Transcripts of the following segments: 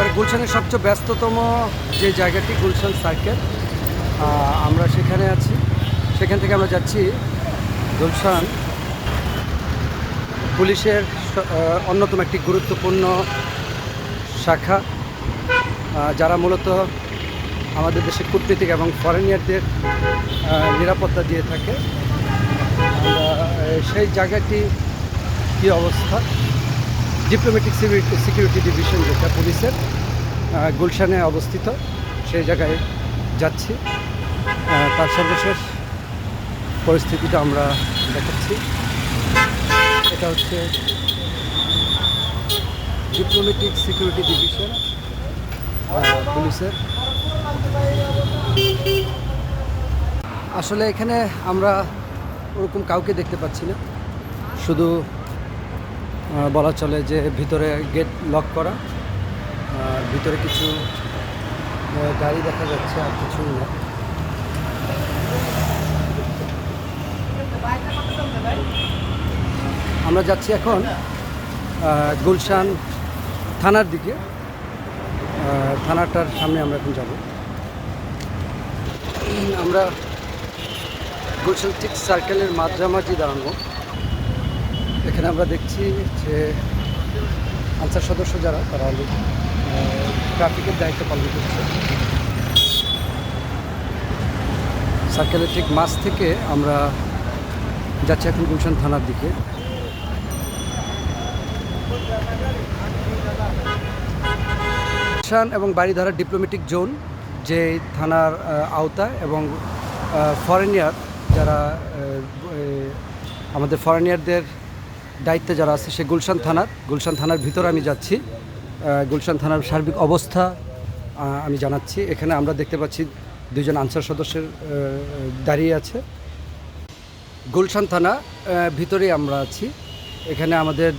একবারে গুলশানের সবচেয়ে ব্যস্ততম যে জায়গাটি, গুলশান সার্কেল আমরা সেখানে আছি। সেখান থেকে আমরা যাচ্ছি গুলশান। পুলিশের অন্যতম একটি গুরুত্বপূর্ণ শাখা। যারা মূলত আমাদের দেশের কূটনীতিক এবং ফরেনিয়ারদের নিরাপত্তা দিয়ে থাকে। সেই জায়গাটি কী অবস্থা? ডিপ্লোম্যাটিক সিকিউরিটি ডিভিশন যেটা পুলিশের গুলশানে অবস্থিত, সেই জায়গায় যাচ্ছি। তার সর্বশেষ পরিস্থিতিটা আমরা দেখাচ্ছি। এটা হচ্ছে ডিপ্লোম্যাটিক সিকিউরিটি ডিভিশন পুলিশের। আসলে এখানে আমরা ওরকম কাউকে দেখতে পাচ্ছি না। শুধু বলা চলে যে ভিতরে গেট লক করা। আর ভিতরে কিছু গাড়ি দেখা যাচ্ছে আর কিছু না। আমরা যাচ্ছি এখন গুলশান থানার দিকে। থানাটার সামনে আমরা এখন যাব। আমরা গুলশান ঠিক সার্কেলের মাঝামাঝি দাঁড়ানো এখানে আমরা দেখছি যে আনসার সদস্য যারা, তারা ট্রাফিকের দায়িত্ব পালন করছে। সার্কেলের ঠিক মাছ থেকে আমরা যাচ্ছি এখন গুলশান থানার দিকে। গুলশান এবং বাড়িধারা ডিপ্লোমেটিক জোন যে থানার আওতা এবং ফরেনিয়ার যারা আমাদের ফরেনিয়ারদের দায়িত্বে যারা আছে সে গুলশান থানার গুলশান থানার ভিতরে আমি যাচ্ছি। গুলশান থানার সার্বিক অবস্থা আমি জানাচ্ছি। এখানে আমরা দেখতে পাচ্ছি দুজন আনসার সদস্যের দাঁড়িয়ে আছে। গুলশান থানা ভিতরেই আমরা আছি। এখানে আমাদের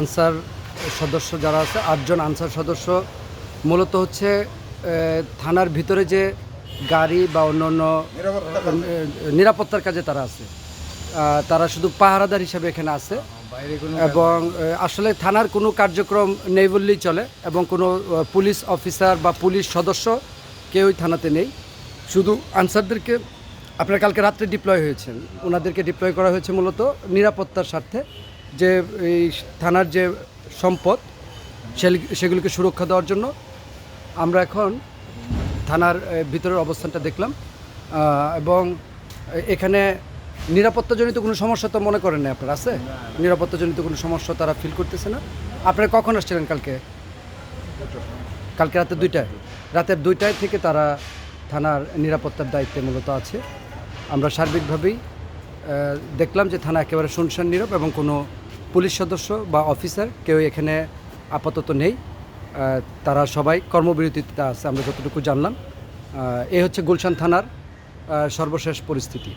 আনসার সদস্য যারা আছে আটজন আনসার সদস্য। মূলত হচ্ছে থানার ভিতরে যে গাড়ি বা অন্য অন্য নিরাপত্তার কাজে তারা আছে। তারা শুধু পাহারাদার হিসাবে এখানে আছে। এবং আসলে থানার কোনো কার্যক্রম নেই বললেই চলে এবং কোনো পুলিশ অফিসার বা পুলিশ সদস্য কেউই থানাতে নেই। শুধু আনসারদেরকে আপনার কালকে রাত্রে ডিপ্লয় হয়েছেন। ওনাদেরকে ডিপ্লয় করা হয়েছে মূলত নিরাপত্তার স্বার্থে। যে এই থানার যে সম্পদ সেগুলিকে সুরক্ষা দেওয়ার জন্য আমরা এখন থানার ভিতরের অবস্থানটা দেখলাম। এবং এখানে নিরাপত্তাজনিত কোনো সমস্যা তো মনে করেন না আপনার, আছে? নিরাপত্তাজনিত কোনো সমস্যা তারা ফিল করতেছে না? আপনারা কখন আসছিলেন কালকে? কালকে রাতে দুইটায়? রাতের দুইটায় থেকে তারা থানার নিরাপত্তার দায়িত্বে মূলত আছে। আমরা সার্বিকভাবেই দেখলাম যে থানা একেবারে শুনশান নীরব এবং কোনো পুলিশ সদস্য বা অফিসার কেউ এখানে আপাতত নেই। তারা সবাই কর্মবিরতিতে আছে, আমরা যতটুকু জানলাম। এই হচ্ছে গুলশান থানার সর্বশেষ পরিস্থিতি।